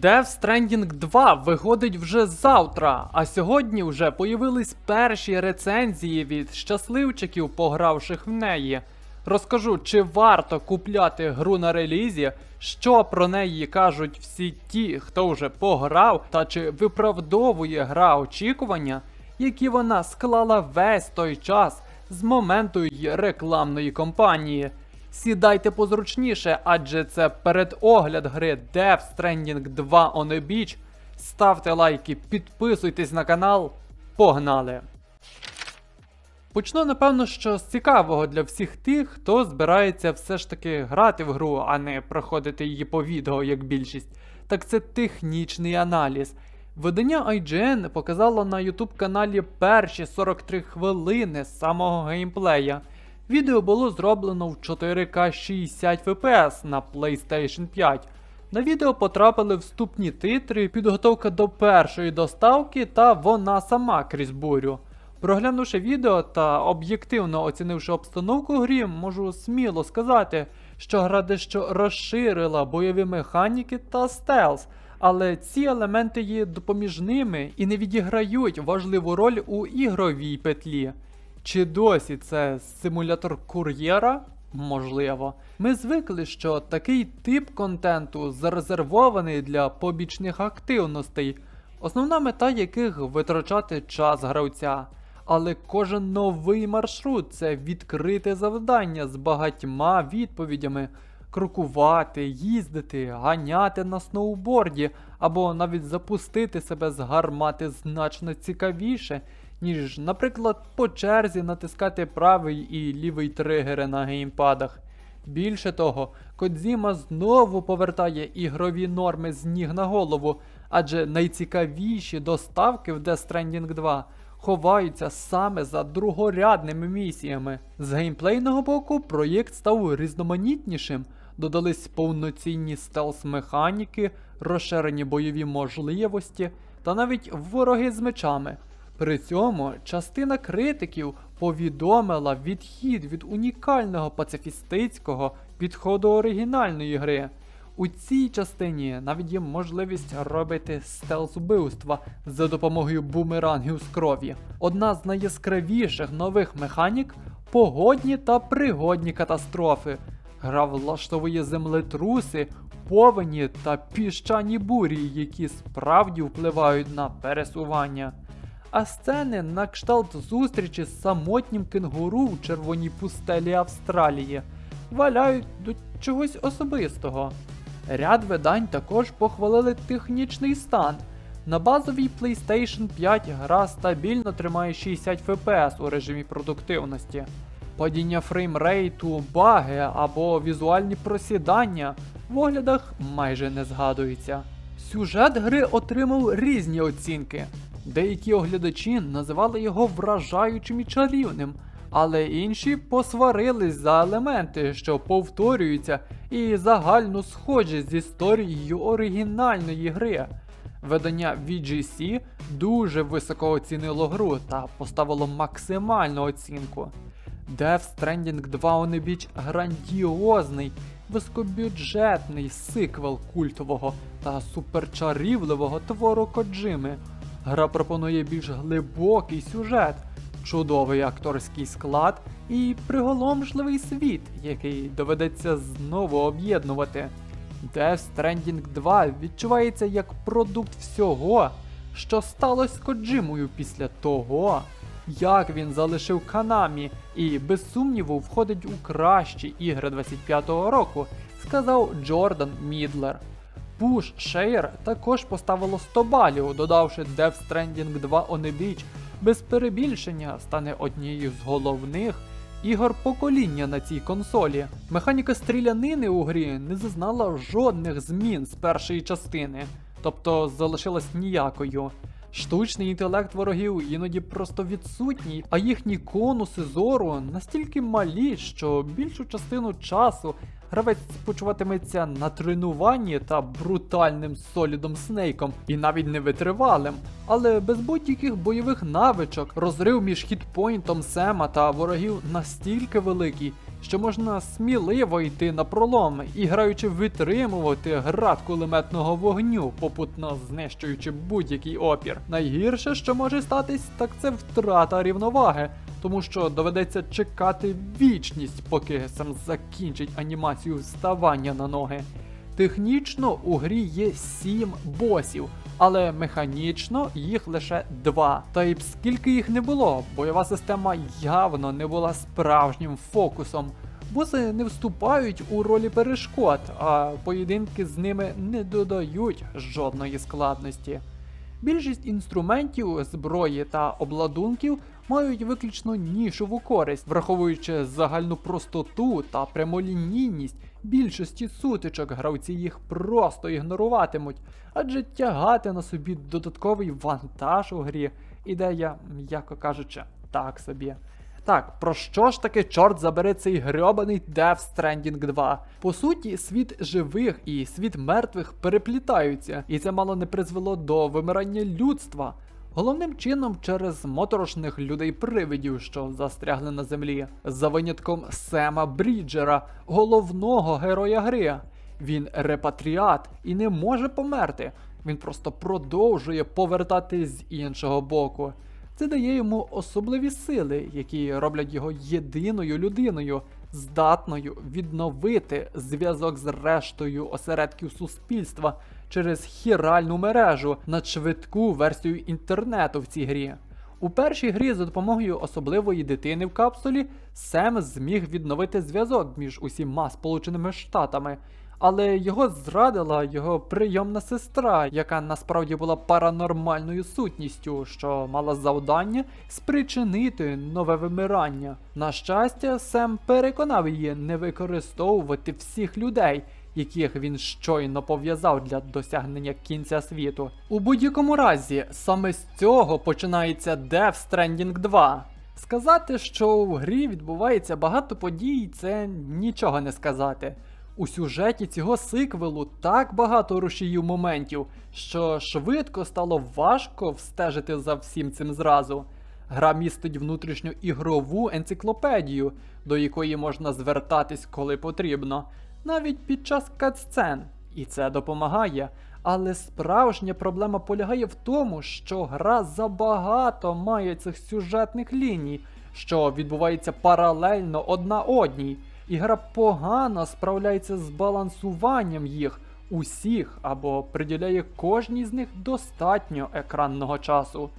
Death Stranding 2 виходить вже завтра, а сьогодні вже появились перші рецензії від щасливчиків, погравших в неї. Розкажу, чи варто купляти гру на релізі, що про неї кажуть всі ті, хто вже пограв, та чи виправдовує гра очікування, які вона склала весь той час з моменту її рекламної кампанії. Сідайте позручніше, адже це передогляд гри Death Stranding 2 on a Beach. Ставте лайки, підписуйтесь на канал. Погнали! Почну, напевно, що з цікавого для всіх тих, хто збирається все ж таки грати в гру, а не проходити її по відео, як більшість. Так це технічний аналіз. Видання IGN показало на YouTube каналі перші 43 хвилини самого геймплея. Відео було зроблено в 4К 60 FPS на PlayStation 5. На відео потрапили вступні титри, підготовка до першої доставки та вона сама крізь бурю. Проглянувши відео та об'єктивно оцінивши обстановку грі, можу сміло сказати, що гра дещо розширила бойові механіки та стелс, але ці елементи є допоміжними і не відіграють важливу роль у ігровій петлі. Чи досі це симулятор кур'єра? Можливо. Ми звикли, що такий тип контенту зарезервований для побічних активностей, основна мета яких витрачати час гравця. Але кожен новий маршрут це відкрите завдання з багатьма відповідями. Крокувати, їздити, ганяти на сноуборді або навіть запустити себе з гармати значно цікавіше, ніж, наприклад, по черзі натискати правий і лівий тригери на геймпадах. Більше того, Кодзіма знову повертає ігрові норми з ніг на голову, адже найцікавіші доставки в Death Stranding 2 ховаються саме за другорядними місіями. З геймплейного боку проєкт став різноманітнішим, додались повноцінні стелс-механіки, розширені бойові можливості та навіть вороги з мечами. При цьому частина критиків повідомила відхід від унікального пацифістицького підходу оригінальної гри. У цій частині навіть є можливість робити стелс-убивства за допомогою бумерангів з крові. Одна з найяскравіших нових механік погодні та пригодні катастрофи. Гра влаштовує землетруси, повені та піщані бурі, які справді впливають на пересування. А сцени на кшталт зустрічі з самотнім кенгуру в червоній пустелі Австралії валяють до чогось особистого. Ряд видань також похвалили технічний стан. На базовій PlayStation 5 гра стабільно тримає 60 FPS у режимі продуктивності. Падіння фреймрейту, баги або візуальні просідання в оглядах майже не згадується. Сюжет гри отримав різні оцінки. Деякі оглядачі називали його вражаючим і чарівним, але інші посварились за елементи, що повторюються, і загальну схожість з історією оригінальної гри. Видання VGC дуже високо оцінило гру та поставило максимальну оцінку. Death Stranding 2 on a грандіозний, високобюджетний сиквел культового та суперчарівливого твору Коджими. Гра пропонує більш глибокий сюжет, чудовий акторський склад і приголомшливий світ, який доведеться знову об'єднувати. Death Stranding 2 відчувається як продукт всього, що сталося Коджимою після того, як він залишив Канамі і без сумніву входить у кращі ігри 25-го року, сказав Джордан Мідлер. Push Share також поставило 100 балів, додавши Death Stranding 2 on a Beach. Без перебільшення стане однією з головних ігор покоління на цій консолі. Механіка стрілянини у грі не зазнала жодних змін з першої частини, тобто залишилась ніякою. Штучний інтелект ворогів іноді просто відсутній, а їхні конуси зору настільки малі, що більшу частину часу гравець почуватиметься на тренуванні та брутальним солідом Снейком, і навіть не витривалим. Але без будь-яких бойових навичок розрив між хітпойнтом Сема та ворогів настільки великий, що можна сміливо йти на пролом і граючи витримувати град кулеметного вогню, попутно знищуючи будь-який опір. Найгірше, що може статись, так це втрата рівноваги, тому що доведеться чекати вічність, поки сам закінчить анімацію вставання на ноги. Технічно у грі є 7 босів, але механічно їх лише 2. Та й скільки їх не було, бойова система явно не була справжнім фокусом. Боси не вступають у ролі перешкод, а поєдинки з ними не додають жодної складності. Більшість інструментів, зброї та обладунків мають виключно нішову користь, враховуючи загальну простоту та прямолінійність більшості сутичок, гравці їх просто ігноруватимуть, адже тягати на собі додатковий вантаж у грі ідея, м'яко кажучи, так собі. Так, про що ж таки чорт забере цей грьобаний Death Stranding 2? По суті, світ живих і світ мертвих переплітаються, і це мало не призвело до вимирання людства. Головним чином через моторошних людей-привидів, що застрягли на землі, за винятком Сема Бріджера, головного героя гри. Він репатріат і не може померти. Він просто продовжує повертати з іншого боку. Це дає йому особливі сили, які роблять його єдиною людиною, здатною відновити зв'язок з рештою осередків суспільства через хіральну мережу надшвидку версію інтернету в цій грі. У першій грі за допомогою особливої дитини в капсулі Сем зміг відновити зв'язок між усіма Сполученими Штатами, але його зрадила його прийомна сестра, яка насправді була паранормальною сутністю, що мала завдання спричинити нове вимирання. На щастя, Сем переконав її не використовувати всіх людей, яких він щойно пов'язав для досягнення кінця світу. У будь-якому разі, саме з цього починається Death Stranding 2. Сказати, що у грі відбувається багато подій, це нічого не сказати. У сюжеті цього сиквелу так багато рушіїв моментів, що швидко стало важко встежити за всім цим зразу. Гра містить внутрішню ігрову енциклопедію, до якої можна звертатись коли потрібно, навіть під час катсцен. І це допомагає. Але справжня проблема полягає в тому, що гра забагато має цих сюжетних ліній, що відбувається паралельно одна одній. І гра погано справляється з балансуванням їх усіх або приділяє кожній з них достатньо екранного часу.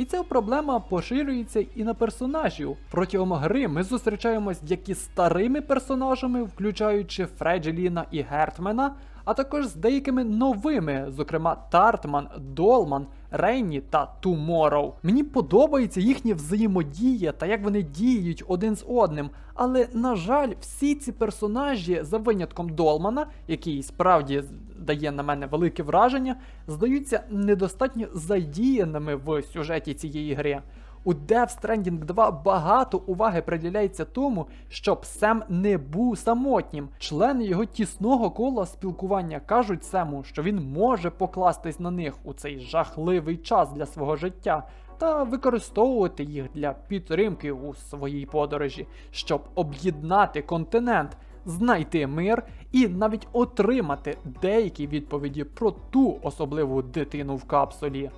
І ця проблема поширюється і на персонажів. Протягом гри ми зустрічаємось як із старими персонажами, включаючи Фреджеліна і Гертмена, а також з деякими новими, зокрема Тартман, Долман, Рейні та Туморроw. Мені подобається їхня взаємодія та як вони діють один з одним. Але, на жаль, всі ці персонажі, за винятком Долмана, який справді дає на мене велике враження, здаються недостатньо задіяними в сюжеті цієї гри. У Death Stranding 2 багато уваги приділяється тому, щоб Сем не був самотнім. Члени його тісного кола спілкування кажуть Сему, що він може покластись на них у цей жахливий час для свого життя та використовувати їх для підтримки у своїй подорожі, щоб об'єднати континент, знайти мир і навіть отримати деякі відповіді про ту особливу дитину в капсулі.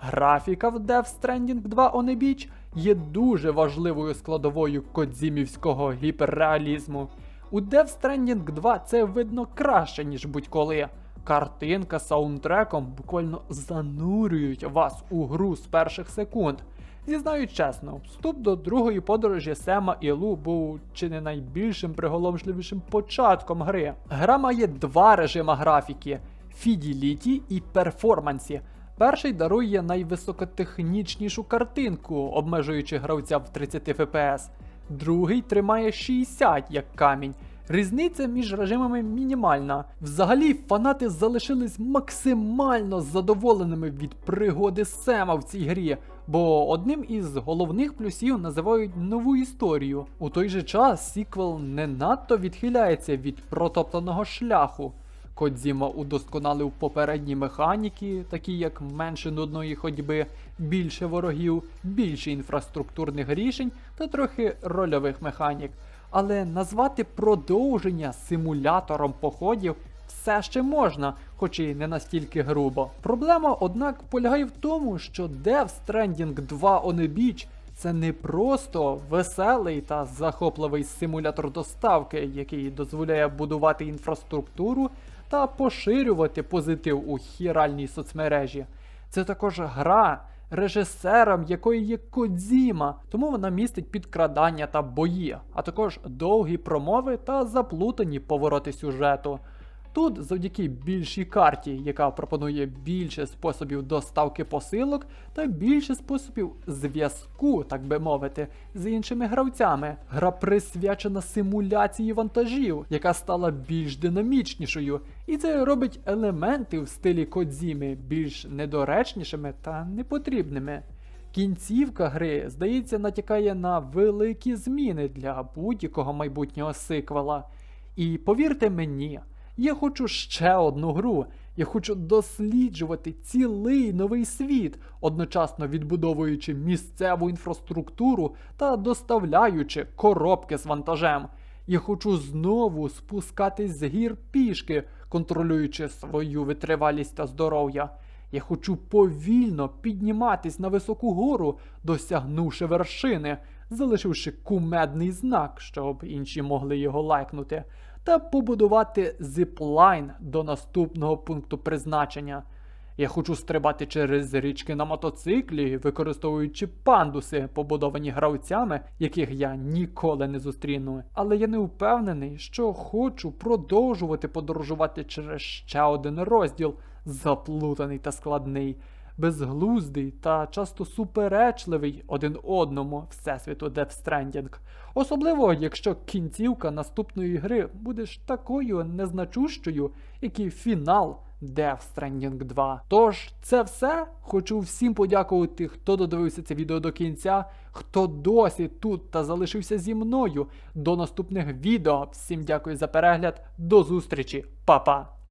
Графіка в Death Stranding 2 On a Beach є дуже важливою складовою кодзімівського гіперреалізму. У Death Stranding 2 це видно краще, ніж будь-коли. Картинка з саундтреком буквально занурюють вас у гру з перших секунд. Зізнаю чесно, вступ до другої подорожі Сема і Лу був чи не найбільшим приголомшливішим початком гри. Гра має два режима графіки: Fidelity і перформансі. Перший дарує найвисокотехнічнішу картинку, обмежуючи гравця в 30 FPS. Другий тримає 60 як камінь. Різниця між режимами мінімальна. Взагалі, фанати залишились максимально задоволеними від пригоди Сема в цій грі, бо одним із головних плюсів називають нову історію. У той же час сіквел не надто відхиляється від протоптаного шляху. Кодзіма удосконалив попередні механіки, такі як менше нудної ходьби, більше ворогів, більше інфраструктурних рішень та трохи рольових механік. але назвати продовження симулятором походів все ще можна, хоч і не настільки грубо. Проблема, однак, полягає в тому, що Death Stranding 2 on a Beach це не просто веселий та захопливий симулятор доставки, який дозволяє будувати інфраструктуру та поширювати позитив у хіральній соцмережі. Це також гра, режисером якої є Кодзіма, тому вона містить підкрадання та бої, а також довгі промови та заплутані повороти сюжету. Тут, завдяки більшій карті, яка пропонує більше способів доставки посилок та більше способів зв'язку, так би мовити, з іншими гравцями. Гра присвячена симуляції вантажів, яка стала більш динамічнішою, і це робить елементи в стилі Кодзіми більш недоречнішими та непотрібними. Кінцівка гри, здається, натякає на великі зміни для будь-якого майбутнього сиквела. І повірте мені, я хочу ще одну гру. Я хочу досліджувати цілий новий світ, одночасно відбудовуючи місцеву інфраструктуру та доставляючи коробки з вантажем. Я хочу знову спускатись з гір пішки, контролюючи свою витривалість та здоров'я. Я хочу повільно підніматись на високу гору, досягнувши вершини, залишивши кумедний знак, щоб інші могли його лайкнути, та побудувати зиплайн до наступного пункту призначення. Я хочу стрибати через річки на мотоциклі, використовуючи пандуси, побудовані гравцями, яких я ніколи не зустріну. Але я не впевнений, що хочу продовжувати подорожувати через ще один розділ, заплутаний та складний, безглуздий та часто суперечливий один одному всесвіту Death Stranding. Особливо, якщо кінцівка наступної гри буде ж такою незначущою, як і фінал Death Stranding 2. Тож, це все. Хочу всім подякувати, хто додивився це відео до кінця, хто досі тут та залишився зі мною. До наступних відео. Всім дякую за перегляд. До зустрічі, Па-па!